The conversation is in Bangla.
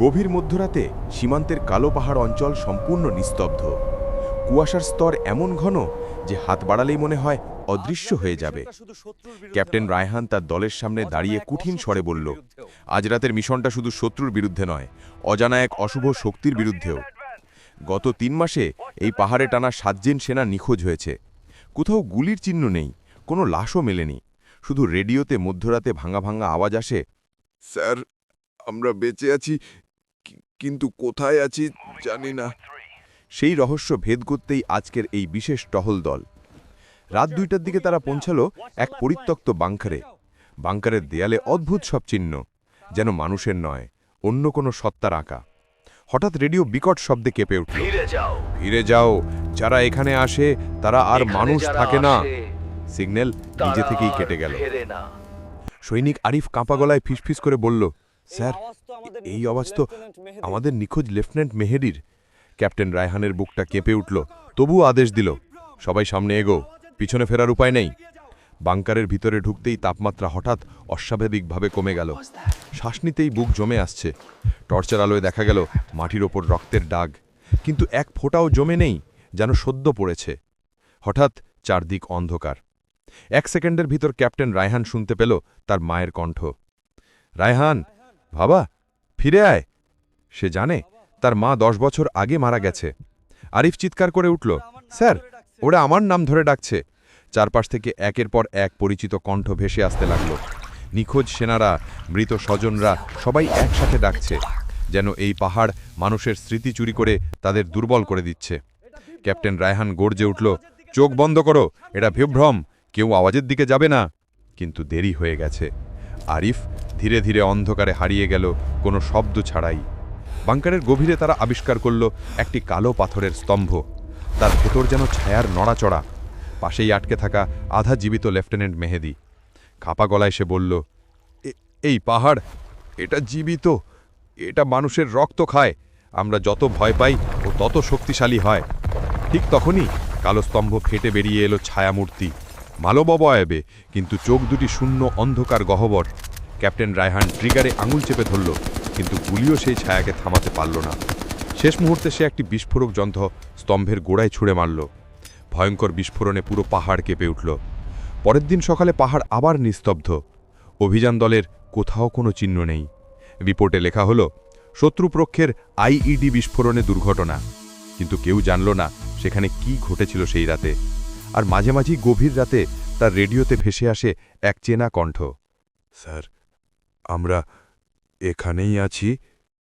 গভীর মধ্যরাতে সীমান্তের কালো পাহাড় অঞ্চল সম্পূর্ণ নিস্তব্ধ। কুয়াশার স্তর এমন ঘন যে হাত বাড়ালেই মনে হয় অদৃশ্য হয়ে যাবে। ক্যাপ্টেন রায়হান তার দলের সামনে দাঁড়িয়ে কঠিন স্বরে বলল, আজ রাতের মিশনটা শুধু শত্রুর বিরুদ্ধে নয়, অজানা এক অশুভ শক্তির বিরুদ্ধেও। গত তিন মাসে এই পাহাড়ে টানা সাতজন সেনা নিখোঁজ হয়েছে। কোথাও গুলির চিহ্ন নেই, কোনো লাশও মেলেনি। শুধু রেডিওতে মধ্যরাতে ভাঙা ভাঙা আওয়াজ আসে, স্যার, আমরা বেঁচে আছি কিন্তু কোথায় আছি জানি না। সেই রহস্য ভেদ করতেই আজকের এই বিশেষ টহল দল। রাত দুইটার দিকে তারা পৌঁছালো এক পরিত্যক্ত বাংকারে বাংকারের দেয়ালে অদ্ভুত সব চিহ্ন যেন মানুষের নয় অন্য কোনো সত্তার আঁকা। হঠাৎ রেডিও বিকট শব্দে কেঁপে উঠল। ফিরে যাও। যারা এখানে আসে তারা আর মানুষ থাকে না। সিগন্যাল নিজে থেকেই কেটে গেল। সৈনিক আরিফ কাঁপা গলায় ফিসফিস করে বলল স্যার এই আওয়াজ তো আমাদের নিখোঁজ লেফটেন্যান্ট মেহেরির ক্যাপ্টেন রায়হানের বুকটা কেঁপে উঠল তবুও আদেশ দিল সবাই সামনে এগো পিছনে ফেরার উপায় নেই। বাংকারের ভিতরে ঢুকতেই তাপমাত্রা হঠাৎ অস্বাভাবিকভাবে কমে গেল। শ্বাস নিতেই বুক জমে আসছে। টর্চার আলোয় দেখা গেল মাটির ওপর রক্তের দাগ। কিন্তু এক ফোঁটাও জমে নেই যেন সদ্য পড়েছে। হঠাৎ চারদিক অন্ধকার। এক সেকেন্ডের ভিতর ক্যাপ্টেন রায়হান শুনতে পেল তার মায়ের কণ্ঠ। রায়হান বাবা, ফিরে আয়। সে জানে, তার মা দশ বছর আগে মারা গেছে। আরিফ চিৎকার করে উঠল, স্যার, ওরা আমার নাম ধরে ডাকছে। চারপাশ থেকে একের পর এক পরিচিত কণ্ঠ ভেসে আসতে লাগল। নিখোঁজ সেনারা, মৃত স্বজনরা সবাই একসাথে ডাকছে, যেন এই পাহাড় মানুষের স্মৃতি চুরি করে তাদের দুর্বল করে দিচ্ছে। ক্যাপ্টেন রায়হান গর্জে উঠল, চোখ বন্ধ করো, এটা বিভ্রম, কেউ আওয়াজের দিকে যাবে না। কিন্তু দেরি হয়ে গেছে। আরিফ ধীরে ধীরে অন্ধকারে হারিয়ে গেল কোনো শব্দ ছাড়াই। বাংকারের গভীরে তারা আবিষ্কার করল একটি কালো পাথরের স্তম্ভ। তার ভেতর যেন ছায়ার নড়াচড়া। পাশেই আটকে থাকা আধা জীবিত লেফটেন্যান্ট মেহেদি। খাপা গলায় সে বলল, "এ- এই পাহাড়, এটা জীবিত। এটা মানুষের রক্ত খায়। আমরা যত ভয় পাই ও তত শক্তিশালী হয়। ঠিক তখনই কালো স্তম্ভ ফেটে বেরিয়ে এলো ছায়ামূর্তি। মালববয়াবে কিন্তু চোখ দুটি শূন্য অন্ধকার গহ্বর। ক্যাপ্টেন রায়হান ট্রিগারে আঙুল চেপে ধরল, কিন্তু গুলিও সেই ছায়াকে থামাতে পারল না। শেষ মুহূর্তে সে একটি বিস্ফোরক যন্ত্র স্তম্ভের গোড়ায় ছুঁড়ে মারল। ভয়ঙ্কর বিস্ফোরণে পুরো পাহাড় কেঁপে উঠল। পরের দিন সকালে পাহাড় আবার নিস্তব্ধ। অভিযান দলের কোথাও কোনো চিহ্ন নেই। রিপোর্টে লেখা হল, শত্রুপক্ষের আইইডি বিস্ফোরণে দুর্ঘটনা। কিন্তু কেউ জানল না সেখানে কি ঘটেছিল সেই রাতে। আর মাঝে মাঝেই গভীর রাতে তার রেডিওতে ভেসে আসে এক চেনা কণ্ঠ। স্যার আমরা এখানেই আছি।